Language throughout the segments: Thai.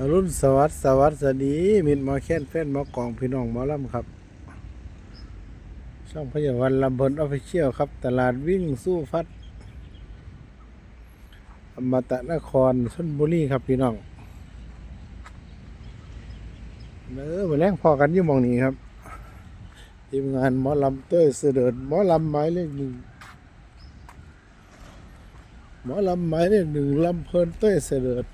อรุณสวัสดิ์สวัสดีมิตรมอแค้นแฟนมอกองพี่น้องมอลำครับช่องพยาวันลำเพนออฟฟิเชียลครับ ตลาดวิ่งสู้ฟัดอมตะนครชนบุรีครับพี่น้องเออมาแรงพอกันอยี่มองนี้ครับทีมงานหมอลำเต้ยเสด็จหมอลำหมายเลขหนึ่งหมอลำหมายเลขหนึ่งลำเพลินเต้ยเสด็จ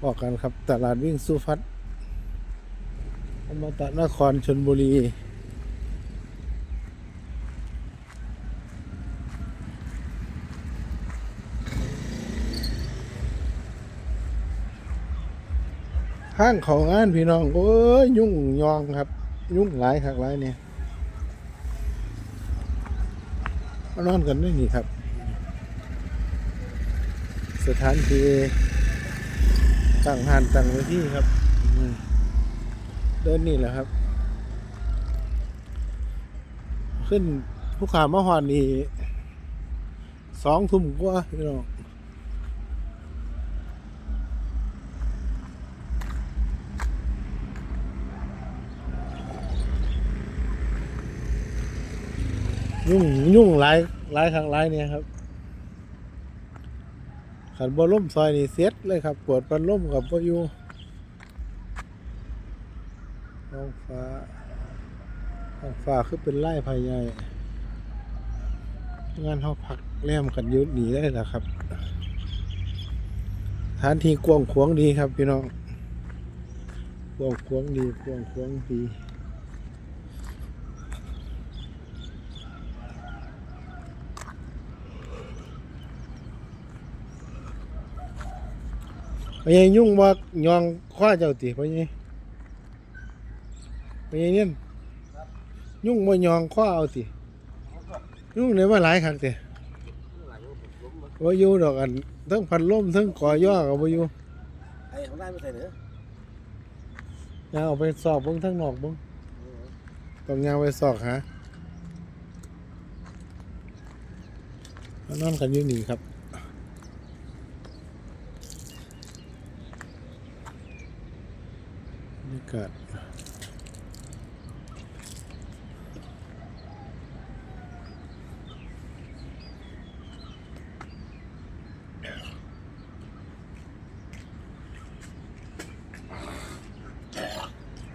พอกกันครับ ตลาดวิ่งสุฟัดอมตะนครชนบุรี ห้างขางานพี่น้อง โอ้ย ยุ่งยองครับ ยุ่งหลายคักหลายเนี่ยนอนกันได้นี่ครับ สถานที่ ตั้งหานตั้งไว้ที่ครับเดินนี่แหละครับ ขึ้นผู้ขามาหอนนี่สองทุ่มกว่าพี่น้องยุ่งยุ่งหลายหลายครั้งหลายเนี่ยครับ ขันบอลล่มซอยนี่เซ็ตเลยครับปวดปันล่มกับพอยู่ท้องฟ้าท้องฟ้าคือเป็นไร่ภายใหญ่งานเขาพักแลมกันยุดหนีได้แหละครับฐานที่กว้างขวางดีครับพี่น้องกว้างขวางดีกว้างขวางดี ไปยังยุ่งว่ายองคว้าเจ้าตีไปยังไปยังเนี่ยยุ่งว่ายองคว้าเอาตียุ่งเลยว่าหลายครั้งตีว่าอยู่ดอกอันทั้งพันล่มทั้งก่อย่อกับว่าอยู่ไอ้ของได้ไม่ใส่เนื้ออยางเอาไปสอบเบิ้งทั้งนอกเบิ้งต้องยางไปสอบหามานอนกันอยู่นี่ครับบรรยา กาศ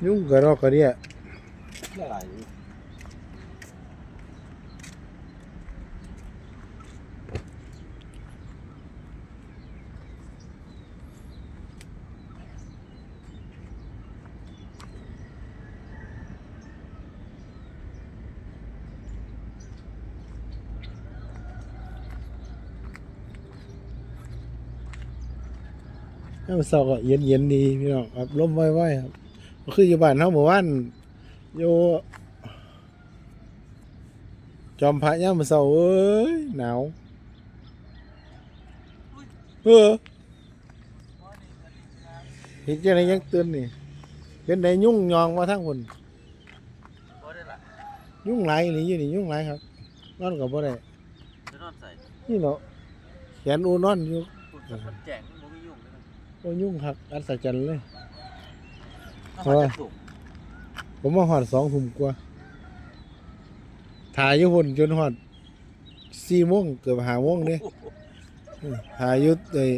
ยุ่งกระรอกกระเดียละลาย ถ้ามันเศร้าก็เย็นเย็นๆดีพี่น้องครับลมไว้ๆครับก็คืออยู่บ้านเฮาหมู่บ้านอยู่จอมพระย่ามมื้อเศร้าเอ้ยหนาวเออเห็นจังไดยังตื่นนี่เป็นไดยุ่งยองมาทั้งคนพอได้ละยุ่งหลายอีหลีอยู่นี่ยุ่งหลายครับนอนก็บ่ได้จะนอนใส่นี่เนาะแขนอูนอนอยู่คุณมันแจง โอ้ยุ่งครับอัศจรรย์เลยเอามาจากถุงผมมาหอดสองทุ่มกว่าถ่ายอยู่หุ่นจนหอดสี่โมงเกือบห้าโมงเนี่ยถ่ายอยู่เลย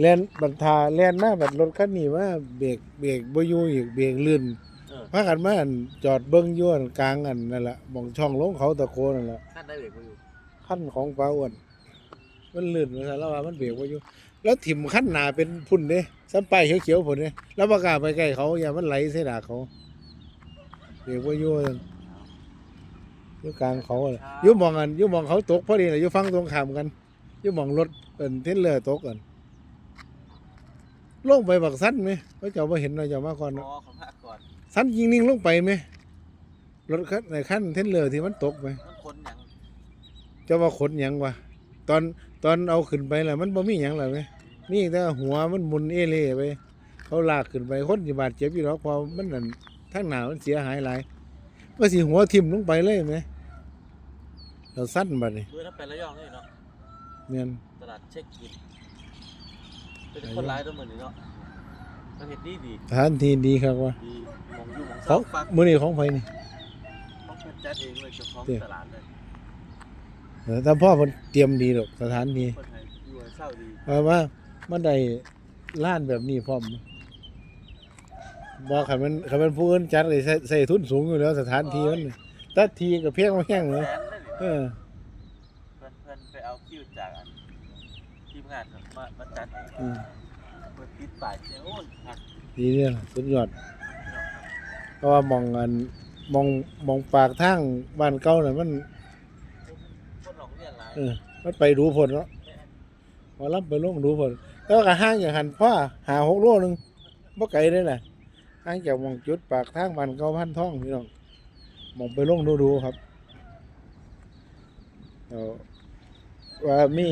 แล่นบันทาแล่นมาบัดรถคันนี้มาเบรกเบรกบ่อยู่อีกเบรกลื่นเออพากันมาอั่นจอดเบิ้งอยู่อั่นกลางอันนั่นแหละมองช่องลงเขาตะโกนนั่นแหละขั้นได้เบรกมาอยู่ขั้นของป้าอ้วนมันลื่นมาซะแล้วว่ามันเบรกบ่อยู่ แล้วถิ่มขั้นหนาเป็นพุ่นเด้ซ้ำไปายเขียวๆพุ่นเด้แล้วประกล้าศไปใกล้เขาอย่ามันไหลใส่หน้าเขาเบรกบ่อยู่ซั่นอยู่กลางเขาอะอยู่หมองกันอยู่หมองเขาตกพอดีเลยอยู่ฟังตรงข้ามกันอยู่หมองรถเป็นเทนเลอร์ตกกันลงไปบักสั้นไหมเขาเจ้าไ่เห็นเราเจ้ามาก่อนพเนาะอของพระก่อนสั้นยิงนิ่งลงไปไหมรถคันในขั้นเทนเลอร์ที่มันตกไหมมันคนอย่างเจ้าว่าขนหยังวะตอนตอนเอาขึ้นไปแหละมันบ่มีหยังเลยไหม มีแต่หัวมันหมุนเอเล่ไป เขาลากขึ้นไปคนที่บาดเจ็บอยู่หรอกเพอมันนั่นทั้งหนามันเสียหายหลายว่าสิหัวทิ่มลงไปเลยไหมเราสั้นบัดนี่ด้วยถ้าเป็นระยองนี่เนาะเนี่ยตลาดเช็คอินเป็นคนร้ายตัวเหมือนนี่เนาะก็เห็นดีดีสถานที่ดีครับว่าดีมองอยู่มองขอเสางฟักมื้อนี้ของไผนี่ต้องเป็นจัดเองเลยเจ้าของเจ้ตลาดเลยเออแต่พ่อเพิ่นเตรียมดีดอกสถานที่คนไทยอยู่ให้เศร้าดีเพราะว่า มันได้ล้านแบบนี้พร้อมบ่คันมันคันมันผู้อื่นจัดเลยใส่ใส่ทุนสูงอยู่แล้วสถานที่มันนี่แต่ทีก็เพียงบ่แห้งแสเลยนเลยเออ เพื่อนเพื่อนไปเอาคิวจากอันทีมงานมามาจัดเองอืมเปิดติดป้ายเจ้าโอ้ยหักดีเนี่ยล่ะสุดยอดพี่น้องครับเพราะว่ามองอันมองมองปากทางบ้านเก่าน่ะมัน คนหลงเรียนหลายเออมันไปดูผลเนาะพอรับไปลงดูผลแต่ว่าก็ห่างจากหันพ่อหาหกโลนึงบ่ไกลเลยน่ะห่างจากหมองจุดปากทางบ้านเก่าพันท่องพี่น้องมองไปลงดูดูครับว่ามี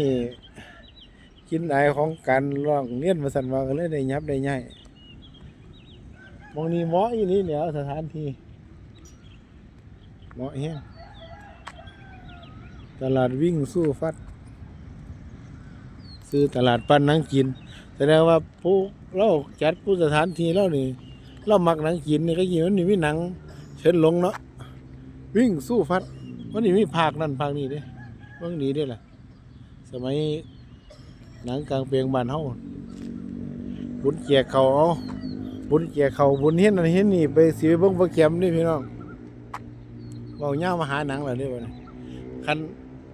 กินไอายของการร้องเรียนมาสันว่าก็เลยได้ยับได้ง่ายมองนี้เหมาะอีนี่เนี่ยสถานที่เหมาะแฮงตลาดวิ่งสู้ฟัด ซื้อตลาดปั้นหนังกินแสดงว่าผู้เราจัดผู้สถานที่เรานี่ เรามักหนังกินนี่ก็ยินมันนี่มีหนัง เชิญลงเนาะวิ่งสู้ฟัดมันนี่มีภาคนั่นภาคนี้เด้เบิ่งดีเด้ล่ะ สมัยหนังกลางเปลียงบ้านเฮาบุญเกียเขาเอาบุญเกียเขาบุญเฮ็ดนั่นเฮ็ดนี่ไปสิไปเบิ่งโปรแกรมนี่พี่น้องเว้าย่าวมาหาหนังแล้วเด้บ่นี่ยคัน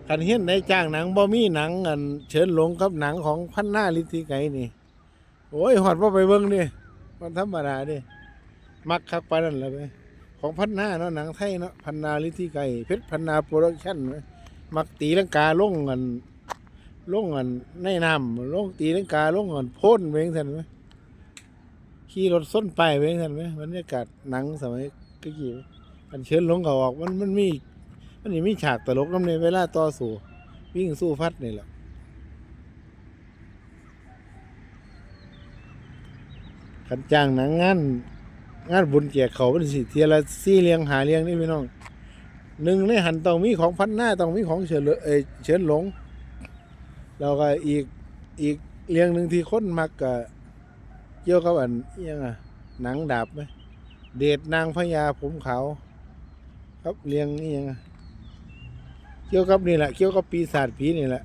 คันเห็นได้จ้างหนังบ่มีหนังอันเชิญหลงกับหนังของพันหน้าลิธิไก่นี่ โอ้ยหอดบ่ไปเบิ่งนี่มันธรรมดาดิมักคักปนนั้นแหละไปของพันหน้าเนาะหนังไทยเนาะพันนาลิธิไก่เพชรพันนาโปรดักชั่นมักตีลังกาลงเงินลงเงินในน้ำลงตีลังกาลงเงินพ่นเวงสันไหมขี่รถส้นไปเวงสันไหมบรรยากาศหนังสมัยกกี้อันเชิญลงเขาออกมันมันมี มันนี่มีฉากตลกน้ำในเวลาต่อสู้วิ่งสู้ฟัดนี่แหละขันจ้างหนังงานงานบุญแก่เขาเป็นสิเทียละซี่เลียงหาเลียงนี่พี่น้องหนึ่งในหันต้องมีของพันหน้าต้องมีของเฉินเหลเอยเฉินหลงแล้วก็อีกอีกเลียงหนึ่งที่คนมักกะเกี่ยวกับอันยังอะหนังดาบไหมเดชนางพญาผมขาวครับเลี้ยงนี่ยังอะ เกี่ยวกับนี่แหละเกี่ยวกับปีศาจผีนี่แหละ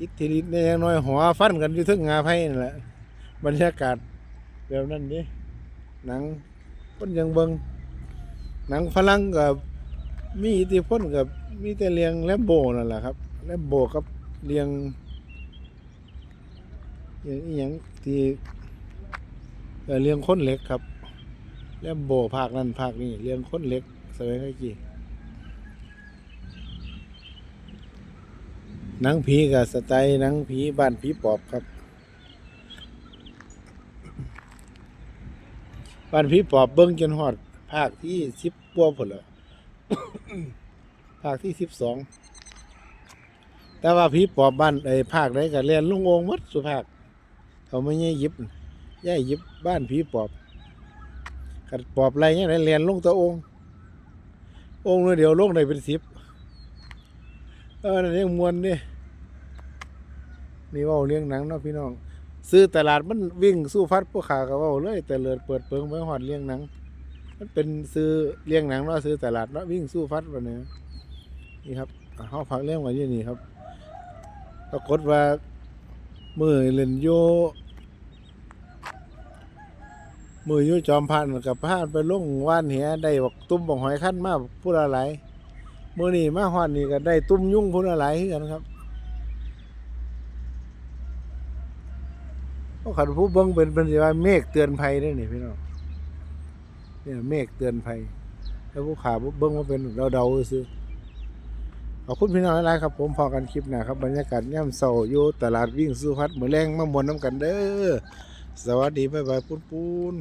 อิทธิฤทธิ์ในย่างน้อยหัวฟันกันอยู่ทึงงาไพ่นี่แหละ บรรยากาศแบบนั้นดิหนังคนยังเบิงหนังฝรั่งกับมีอิทธิพลกับมีแต่เลียงแลมโบนั่นแหละครับแลมโบกับเลียงอย่างอหย่างที่เลียงคนเล็กครับแลมโบภาคนั้นภาคนี้เรียงคนเล็กสมัยเมื่กี้ หนังผีกับสไตล์หนังผีบ้านผีปอบครับ บ้านผีปอบเบิ้งจนฮอด ภาคที่สิบกว่าผลแล้วภาคที่สิบสองแต่ว่าผีปอบบ้านไอ้ภาคไหนก็เรียนลุงองมัดสุภาคเขาไม่ย่ยิบย่ายิบบ้านผีปอบกัดปอบอะไรเงี้ยเรียนลุงตัวององค์เดียวลุงได้เป็นสิบเออนั่นเรียงมวนนี่ย นี่ว่าเลี้ยงหนังเนาะพี่น้อง ซื้อตลาดมันวิ่งสู้ฟัดพวกขาก็ว่าเลยแต่เลิดเปิดเปิงไปหอดเลี้ยงหนัง มันเป็นซื้อเลี้ยงหนังเนาะซื้อตลาดเนาะวิ่งสู้ฟัดวันนี้นี่ครับเขาพักเรื่องไว้ที่นี่ครับปรากฏว่ามือเล่นโยมืออยู่จอมพันกับพานไปลงว่านเหียได้บอกตุ้มบอกหอยขั้นมาพูดอะไรมือนี่มาฮอดนี่ก็ได้ตุ้มยุ่งพูดอะไรกันครับ ขันผู้เบิ้งเป็นเป็นสิว่าเมฆเตือนภัยได้นี่พี่น้องเนี่ยเมฆเตือนภัยแล้วผู้ขาผู้เบิ้งว่าเป็นเราเดาซื้อขอบคุณพี่น้องหลายครับ ผมพอกันคลิปหนะครับบรรยากาศย่ำเศร้าอยู่ตลาดวิ่งสู้พัดเหมือนแรงมามวนน้ำกันเด้อสวัสดีบ๊ายบายปุ้นปุ้น